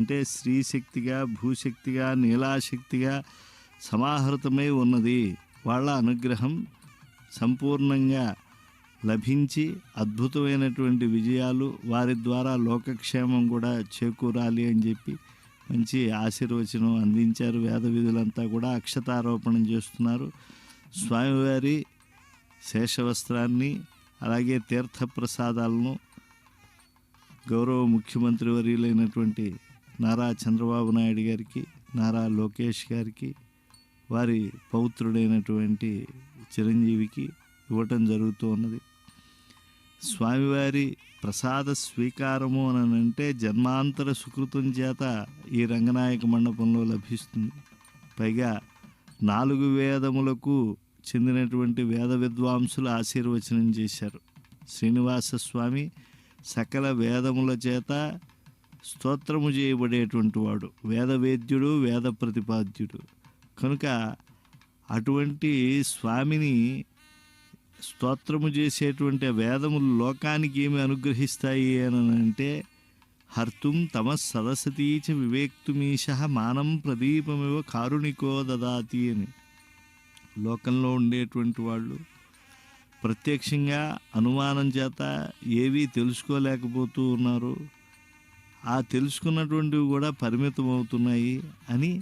అంటే స్త్రీశక్తిగా భూశక్తిగా నీలాశక్తిగా సమాహృతమై ఉన్నది. వాళ్ళ అనుగ్రహం సంపూర్ణంగా లభించి అద్భుతమైనటువంటి విజయాలు వారి ద్వారా లోకక్షేమం కూడా చేకూరాలి అని చెప్పి మంచి ఆశీర్వచనం అందించారు. వేద విధులంతా కూడా అక్షతారోపణం చేస్తున్నారు. స్వామివారి శేషవస్త్రాన్ని అలాగే తీర్థప్రసాదాలను గౌరవ ముఖ్యమంత్రి వర్యులైనటువంటి నారా చంద్రబాబు నాయుడు గారికి నారా లోకేష్ గారికి వారి పౌత్రుడైనటువంటి చిరంజీవికి ఇవ్వటం జరుగుతూ ఉన్నది. స్వామివారి ప్రసాద స్వీకారము అని అంటే జన్మాంతర సుకృతం చేత ఈ రంగనాయక మండపంలో లభిస్తుంది. పైగా నాలుగు వేదములకు చెందినటువంటి వేద విద్వాంసులు ఆశీర్వచనం చేశారు. శ్రీనివాస స్వామి సకల వేదముల చేత స్తోత్రము చేయబడేటువంటి వాడు. వేదవేద్యుడు వేద ప్రతిపాద్యుడు కనుక అటువంటి స్వామిని స్తోత్రము చేసేటువంటి వేదములు లోకానికి ఏమి అనుగ్రహిస్తాయి అని అంటే హర్తుం తమ సరస్వతీచ వివేక్తుమీశ మానం ప్రదీపమివ కారుణికో దదాతి అని. లోకంలో ఉండేటువంటి వాళ్ళు ప్రత్యక్షంగా అనుమానం చేత ఏవీ తెలుసుకోలేకపోతూ ఉన్నారు. ఆ తెలుసుకున్నటువంటివి కూడా పరిమితం అవుతున్నాయి అని